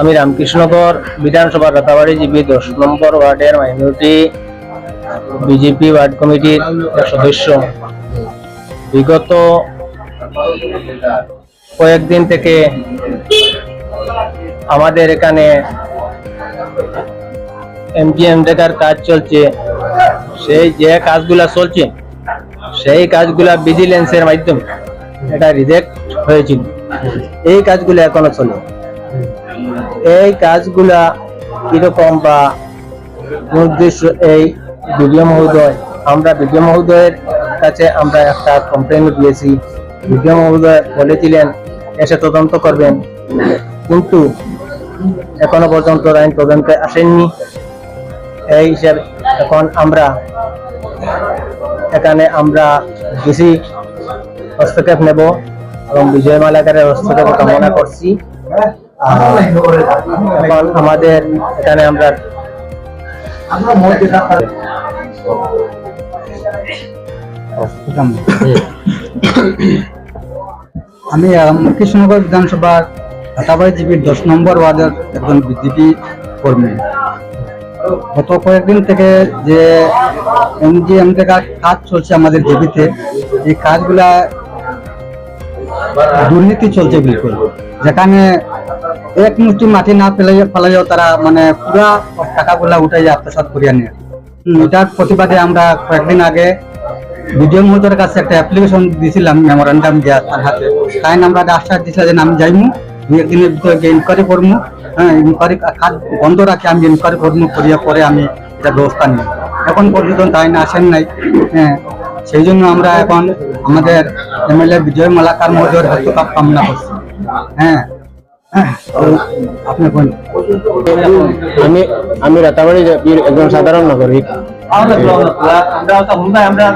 আমি রামকৃষ্ণগর বিধানসভা রাতাবাড়ি জিপি দশ নম্বর ওয়ার্ডের মাইনরিটি বিজেপি ওয়ার্ড কমিটির সদস্য। বিগত কয়েকদিন থেকে আমাদের এখানে এমজিএম রেখার কাজ চলছে। সেই যে কাজগুলা চলছে, সেই কাজগুলা ভিজিলেন্সের মাধ্যমে এটা রিজেক্ট হয়েছিল। এই কাজগুলো এখনও চলে। এই কাজগুলা কীরকম বা নির্দিষ্ট এই বিডিও মহোদয়, আমরা বিডিও মহোদয়ের কাছে আমরা একটা কমপ্লেন দিয়েছি। বিডিও মহোদয় বলেছিলেন, এসে তদন্ত করবেন। কিন্তু এখনও পর্যন্ত আইন তদন্তে আসেননি। এই হিসাবে এখন আমরা, এখানে আমরা ডিসি হস্তক্ষেপ নেব এবং বিজয় মালাকারের হস্তক্ষেপ কামনা করছি। আমাদের এখানে আমরা আমি কৃষ্ণনগর বিধানসভার হাতাবাড়ি জিপির দশ নম্বর ওয়ার্ডের একজন বিজেপি কর্মী। গত কয়েকদিন থেকে যে এমজিএম থেকে কাজ চলছে আমাদের জিপিতে, এই কাজগুলা দুর্নীতি চলছে বিলকুল। যেখানে এক মুঠি মাটি না ফেলাই ফেলাইও তারা মানে পুরা টাকাগুলা উঠাই আত্মসাৎ করিয়া নিয়ে। এটার প্রতিবাদে আমরা কয়েকদিন আগে বিডিও মহোদয়ের কাছে একটা অ্যাপ্লিকেশন দিয়েছিলাম মেমোরান্ডাম দেওয়া তার হাতে। তাই আমরা আশ্বাস দিয়েছিলাম যে আমি যাইমু দুই একদিনের ভিতরে ইনকোয়ারি করব হ্যাঁ ইনকোয়ারি কাজ বন্ধ রাখি আমি ইনকোয়ারি করব করিয়া পরে আমি এটা ব্যবস্থা নিই এখন পর্যন্ত তাই না আসেন নাই। হ্যাঁ সেই জন্য আমরা এখন আমাদের এমএলএ বিজয় মালাকার মহোদয়ের হস্তক্ষেপ কামনা করছি। হ্যাঁ। হ্যাঁ, আমি আমি রাতাবাড়ি একজন সাধারণ নাগরিক।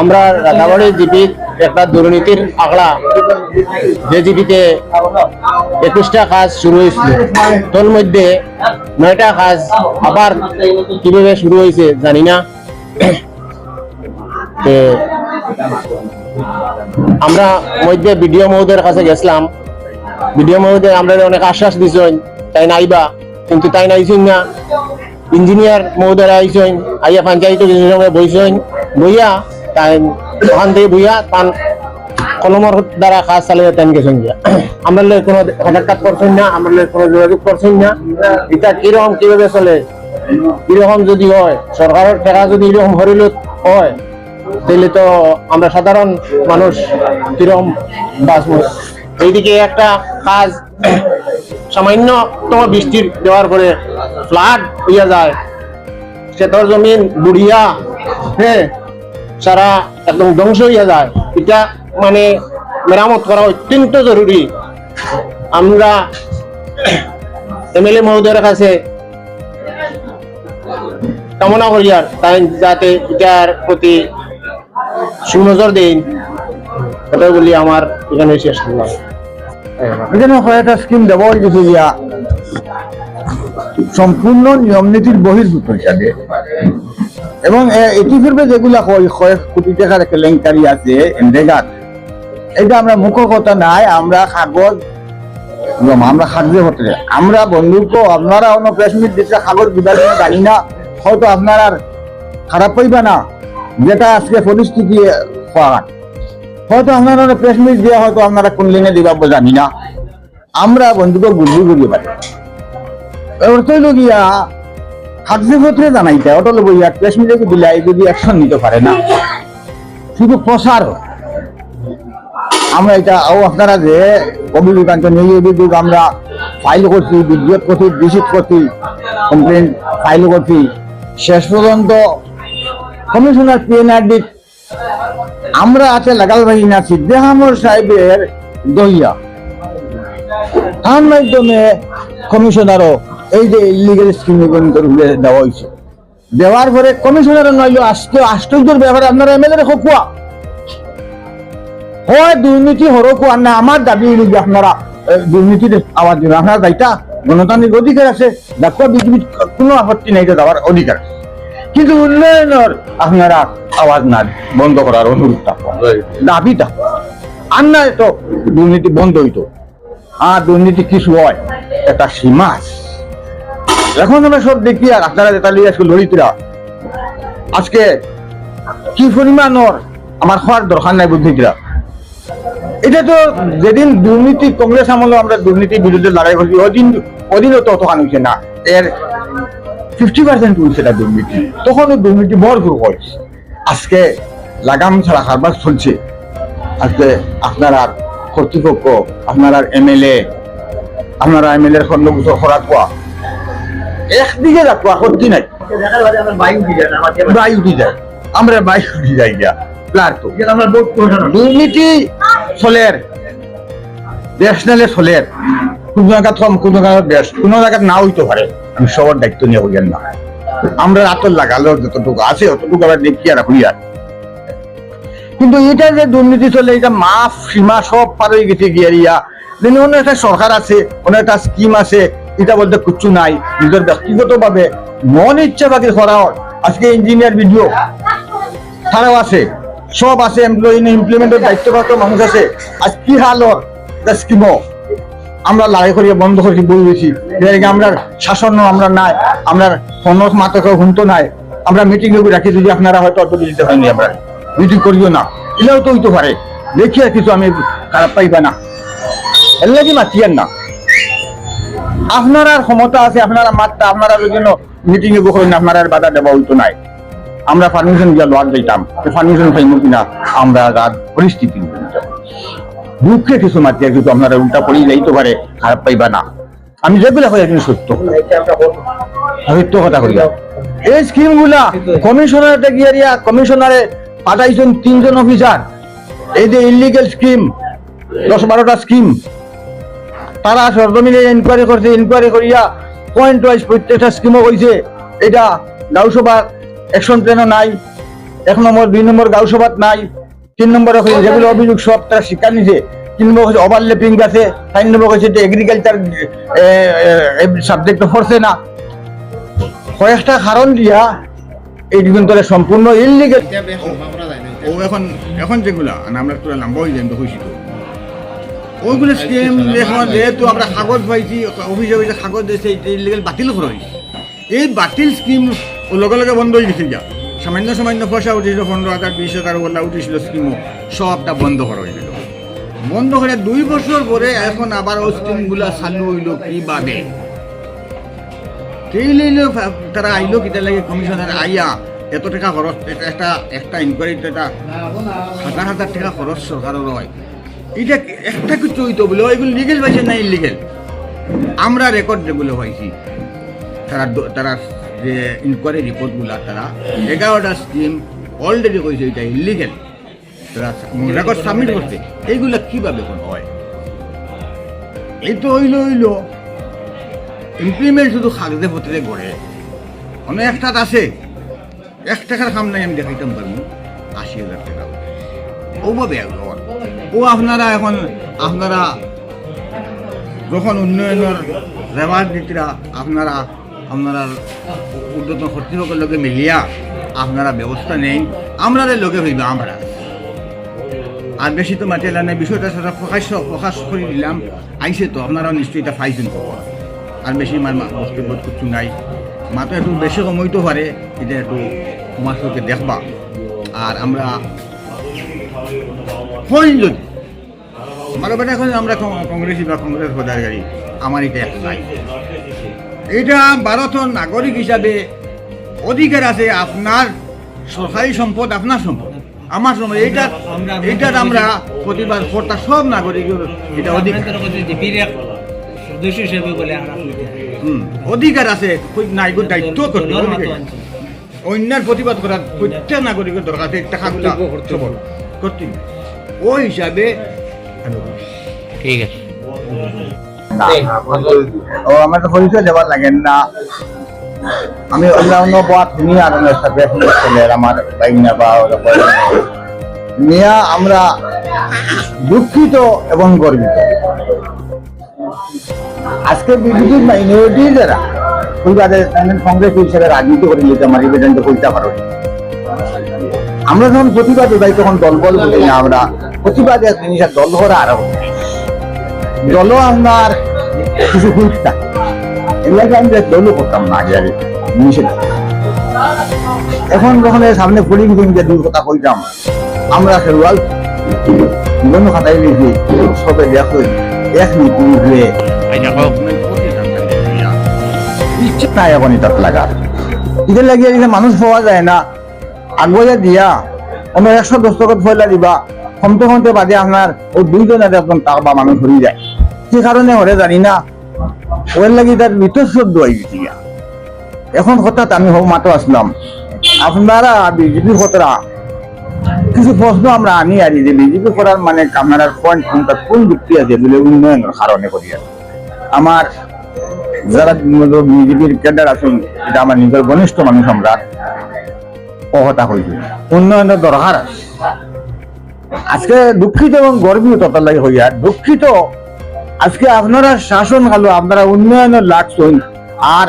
আমরা রাতাবাড়ি জিপির একটা দুর্নীতির আখড়া। যে জিপিতে একুশটা কাজ শুরু হয়েছিল তোর মধ্যে নয়টা কাজ আবার কীভাবে শুরু হয়েছে জানি না। আমরা মধ্যে বিডিও মহোদয়ের কাছে গেছিলাম। বিডিও মহোদয় আমরা অনেক আশ্বাস দিছেন, তাই নাইবা, কিন্তু তাই নাইছেন না। ইঞ্জিনিয়ার মহোদয় আইছেন, আইয়া পঞ্চায়েত বইছেন, বইয়া তাই ওখান থেকে বইয়া তান কলমর দ্বারা কাজ চালিয়ে তেন গেছেন গিয়া। আমরা লোক কোনো হঠাৎ করছেন না, আমরা লোক কোনো যোগাযোগ করছেন না। এটা কীরকম, কীভাবে চলে? কীরকম যদি হয়, সরকারের টাকা যদি এরকম হরিল হয় তাহলে তো আমরা সাধারণ মানুষ কীরকম বাঁচবো? এইদিকে একটা কাজ সামান্যতম বৃষ্টির দেওয়ার পরে ফ্লাড হইয়া যায়। ক্ষেতর জমিন, বুড়িয়া হ্যাঁ সারা একদম ধ্বংস হইয়া যায়। এটা মানে মেরামত করা অত্যন্ত জরুরি। আমরা এমএলএ মহোদয়ের কাছে কামনা করি আর তাই যাতে এটার প্রতি সুনজর দেন। আমার এখানে শেষ সম্পূর্ণ নিয়ম নীতির বহির্ভূত হিসাবে। এবং যেগুলা কয়েক কোটি টাকার কেলেঙ্কারি আছে এটা আমরা মুখ্য কথা নাই, আমরা কাগজ আমরা কাগজে হতে আমরা বন্ধুক আপনারা অন্য প্রেস দিচ্ছে কাগজ দিবার জানি না, হয়তো আপনার খারাপ পাইবা না। যেটা আজকে পরিস্থিতি পাওয়ার হয়তো আপনারা প্রেস মিট দিয়ে, হয়তো আপনারা কোন লিনে দিবা জানি না। আমরা বন্ধুকে গুলি করিয়ে পারি। ওটাই লগিয়া কাগজপত্রে জানাইতে ওটা লোক ইয়া প্রেস মিটে দিলাই যদি অ্যাকশন নিতে পারে না। শুধু প্রসার আমরা এটা ও আপনারা যে অভিযোগান্ত নিয়ে অভিযোগ আমরা ফাইল করছি, বিদ্যুৎ করছি রিসিভ করছি কমপ্লেন ফাইল করছি, শেষ পর্যন্ত কমিশনার পিএনআরডি আমরা আছে লাগাল বাহিনা সিদ্দেহামর সাহেবের দহিয়া তার মাধ্যমে কমিশনারও এই যে ইলিগেল স্কিম দেওয়া হয়েছে দেওয়ার পরে কমিশনার নইল আজকে আশ্চর্যের ব্যাপারে আপনারা এমএলএ হকুয়া হয় দুর্নীতি হরকু আর না আমার দাবি যে আপনারা এ, দুর্নীতির আওয়াজ দিন আপনারা দায়িত্ব গণতান্ত্রিক অধিকার আছে ডাক্তার বিজেপির কোনো আপত্তি নাই দেওয়ার অধিকার আছে। কিন্তু উন্নয়নের আপনারা আওয়াজ না বন্ধ করার অনুরোধটা দাবিটা। আর না তো দুর্নীতি বন্ধ হইতো আর দুর্নীতি কিছু হয় একটা সীমা এখন আমরা সব দেখি আর আপনারা যেটা লিয়ে আজকে লড়িতরা আজকে কি পরিমাণর আমার হওয়ার দরকার নাই বুদ্ধিরা এটা তো যেদিন দুর্নীতি কংগ্রেস আমলে আমরা দুর্নীতির বিরুদ্ধে লড়াই করছি ওদিন ওদিনও তো অতখান হয়েছে না। এর ফিফটি পার্সেন্ট হয়েছে না দুর্নীতি। তখনও দুর্নীতি হয়েছে। আজকে লাগাম ছাড়া চলছে। আজকে আপনারা কর্তৃপক্ষ, আপনারা এমএলএ আপনারা এমএলএ খরা কোয়া একদিকে সত্যি নাই। বায়ু উঠি যায়। আমরা বায়ু উঠি যাই গিয়া। প্লার তো। দুর্নীতি চলের। দেশ চলের। কোন জায়গাত কম কোন জায়গাত বেশ কোন জায়গাত না হইতে পারে। আমি সবার দায়িত্ব নিয়ে হইয়ান না। আমরা আতর লাগালো, যতটুকু আছে অতটুকু আবার দেখি আর হইয়া কিন্তু এটা যে দুর্নীতি চলে, এটা মাফ সীমা সব পার হয়ে গেছে গিয়ারিয়া। দিনে অন্য একটা সরকার আছে, অন্য একটা স্কিম আছে, এটা বলতে কিচ্ছু নাই। নিজের ব্যক্তিগত ভাবে মন ইচ্ছা বাকি করা হয়। আজকে ইঞ্জিনিয়ার ভিডিও তারাও আছে, সব আছে এমপ্লয়ি ইমপ্লিমেন্টের দায়িত্বপ্রাপ্ত মানুষ আছে। আজ কি হাল ওর? স্কিমও আমরা লড়াই করিয়া বন্ধ করি বেশি আমরা শাসন, আমরা নাই, আমরা কোনো মাত্র হুমতো নাই, আমরা মিটিং রাখি, যদি আপনারা হয়তো অত দিতে হয়নি আমরা মিটিং করিও না, এলেও তো হইতে পারে দেখিয়া কিছু আমি খারাপ পাইবা না। এর লাগি মাতিয়ান না? আপনার আর ক্ষমতা আছে, আপনারা মাত্রা, আপনারা যদি মিটিং এ বসেন আপনার আর বাধা দেওয়া হইতো নাই। আমরা পারমিশন গিয়া লোয়ার দিতাম পারমিশন পাইব কিনা, আমরা পরিস্থিতি দুঃখে কিছু মাতিয়া কিন্তু আপনারা উল্টা পড়ে যাইতে পারে, খারাপ পাইবা না। আমি যেগুলা হয়ে কিন্তু সত্য। সত্য কথা করিয়া এই স্কিমগুলা কমিশনার গিয়া কমিশনারে পাঠাইছেন তিনজন অফিসার। এই যে ইলিগেল স্কিম দশ বারোটা স্কিম তারা সরজমিনে ইনকোয়ারি করছে ইনকোয়ারি করিয়া পয়েন্ট ওয়াইজ প্রত্যেকটা স্কিমও কইছে, এটা গাঁওসভা অ্যাকশন প্ল্যানও নাই, এক নম্বর, দুই নম্বর গাঁওসভাত নাই। তিন নম্বরে হয়েছে যেগুলো অভিযোগ সব তারা স্বীকার নিছে তিন নম্বর হচ্ছে ওভারলেপিং আছে চার নম্বর হচ্ছে এগ্রিকালচার সাবজেক্ট পড়ছে না। কয়েকটা কারণ দিয়া এই কিন্তু সম্পূর্ণ ইলিগেল ও এখন এখন যেগুলা মানে আমরা তোরা লম্বা হয়ে যাই হয়েছি তো। ওইগুলো স্কিম এখন যেহেতু আমরা কাগজ পাইছি অভিযোগ হয়েছে কাগজ দিয়েছে ইলিগেল বাতিল করা হয়েছে। এই বাতিল স্কিম লগে লগে বন্ধ হয়ে গেছে যা সামান্য সামান্য পয়সা উঠেছিল, পনেরো হাজার, বিশ হাজার ওলা উঠেছিল স্কিমও সবটা বন্ধ করা হয়ে গেল। বন্ধ করে দুই বছর পরে এখন আবার ওই স্কিমগুলা চালু হইল সেই লইলেও তারা আইলো কিতা লাগে কমিশনার আইয়া? এত টাকা খরচ একটা একটা ইনকোয়ারিতে এটা হাজার হাজার টাকা খরচ সরকারের হয়। এটা একটা কিছু হইতো বলে এগুলো লিগেল পাইছে না ইলিগেল আমরা রেকর্ড যেগুলো পাইছি, তারা তারা যে ইনকোয়ারি রিপোর্টগুলা তারা এগারোটা স্কিম অলরেডি কইছে এটা ইলিগেল তারা রেকর্ড সাবমিট করছে এইগুলা কীভাবে কোন হয়। এই তো হইল হইল ইমপ্লিমেন্ট শুধু কাগজে পত্রে করে অনেক একটাত আছে। এক টাকার কাম নাই আমি দেখাইতাম পারব আশি হাজার টাকা। ওভাবে এখন ও আপনারা এখন আপনারা যখন উন্নয়নের রেওয়াজ আপনারা আপনারা উদ্যত কর্তৃপক্ষের লোকে মিলিয়া আপনারা ব্যবস্থা নেই আমরা লোকে হইবা আমরা। আর বেশি তো মাটি এলানে বিষয়টা সেটা প্রকাশ প্রকাশ করে দিলাম। আইসে তো আপনারা নিশ্চয়ই এটা পাইছেন তো। আর বেশি মার মা- বক্তব্য কিছু নাই। মাত্র একটু বেশি সময়তো পারে, এটা একটু সমাজকে দেখবা। আর আমরা হইল যদি আমার বেটা এখন আমরা কং- কংগ্রেসি বা কংগ্রেস পদাধিকারী আমার এটা নাই। এটা ভারতের নাগরিক হিসাবে অধিকার আছে আপনার সরকারি সম্পদ আপনার সম্পদ। আমার সম্পদ। এইটা এইটার আমরা প্রতিবাদ কর্তা সব নাগরিকের এটা অধিকার সদস্য হিসেবে বলে অধিকার আছে কই- নাগরিক দায়িত্ব করতে। অন্যার প্রতিবাদ করার প্রত্যেক নাগরিকের দরকার আছে টাকাগুলা করতে ওই হিসাবে ঠিক আছে। ও আমার তো পরিচয় দেওয়ার লাগেন না। আমি অন্যান্য আর সাথে ছেলের আমার বাইনা বা আমরা দুঃখিত এবং গর্বিত। আজকে বিজেপি মাইনরিটি যারা বাদে কংগ্রেস হিসেবে রাজনীতি করে নিতে আমার ইভেন্টে পারো। আমরা যখন প্রতিবাদে যাই তখন দল বল বলি না আমরা। প্রতিবাদে জিনিসের দল ধরা আরও দলও আপনার কিছু থাকে এগুলাকে আমি দলও করতাম না আগে আগে এখন যখন সামনে পুলিং দিন যে দূর কথা কইতাম, আমরা খেলোয়াল বিভিন্ন খাতাই লিখি, সবে দেখো এক নীতি হয়ে ইচ্ছে নাই এখন এটাত লাগা ইদের লাগিয়ে মানুষ পাওয়া যায় না। আগুয়া দিয়া, অন্য একশো দস্তখত ফয়লা দিবা কমতে কমতে বাদে আপনার ও দুইজন একজন তার বা মানুষ হয়ে যায়। সে কারণে হরে জানি না, ওর লাগি তার মৃতশ্রদ্ধ হয়ে গেছি এখন হঠাৎ আমি মাত্র আসলাম। আপনারা বিজেপি কতরা কিছু প্রশ্ন আমরা আনি আর যে বিজেপি করার মানে আপনার পয়েন্ট কোনটা কোন যুক্তি আছে বলে উন্নয়নের কারণে করি। আমার যারা বিজেপির ক্যাডার আছেন, এটা আমার নিজের ঘনিষ্ঠ মানুষ আমরা কথা হয়েছে। উন্নয়নের দরকার আছে। আজকে দুঃখিত এবং গর্বিত তত লাগে হইয়া, দুঃখিত। আজকে আপনারা শাসন কালো আপনারা উন্নয়নের লাগছেন আর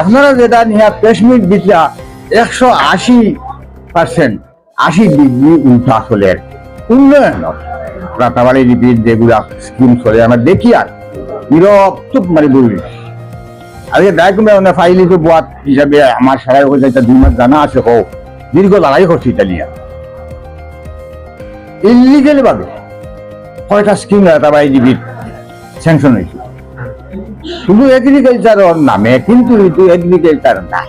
আপনারা যেটা নিয়ে পেশমিট দিতা একশো আশি পার্সেন্ট আশি ডিগ্রি উল্টা চলে উন্নয়ন। রাতাবাড়ি রিপিট যেগুলা স্কিম চলে, আমরা দেখি আর নীরব চুপ মারি আজকে দায় কমে মানে ফাইলি তো বাত হিসাবে আমার সারা হয়ে যায় দুই মাস জানা আছে হোক দীর্ঘ লড়াই করছি ইতালিয়া ইলিগেল ভাবে। কয়টা স্কিম রাতাবাড়ি রিপিট স্যাংশন হয়েছে? শুধু এগ্রিকালচারের নামে, কিন্তু কিন্তু এগ্রিকালচার নাই।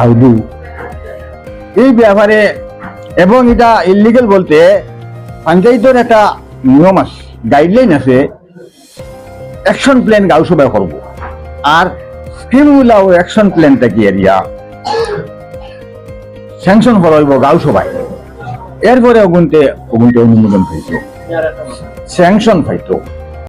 আউদু এই ব্যাপারে এবং এটা ইলিগেল বলতে পঞ্চায়েতের একটা নিয়ম আছে গাইডলাইন আছে অ্যাকশন প্ল্যান গাঁও সবাই করব। আর স্কিমগুলাও অ্যাকশন প্ল্যানটা কি এরিয়া স্যাংশন করাইব গাঁও সবাই এরপরে অগুনতে অগুনতে অনুমোদন পাইতো। স্যাংশন পাইতো।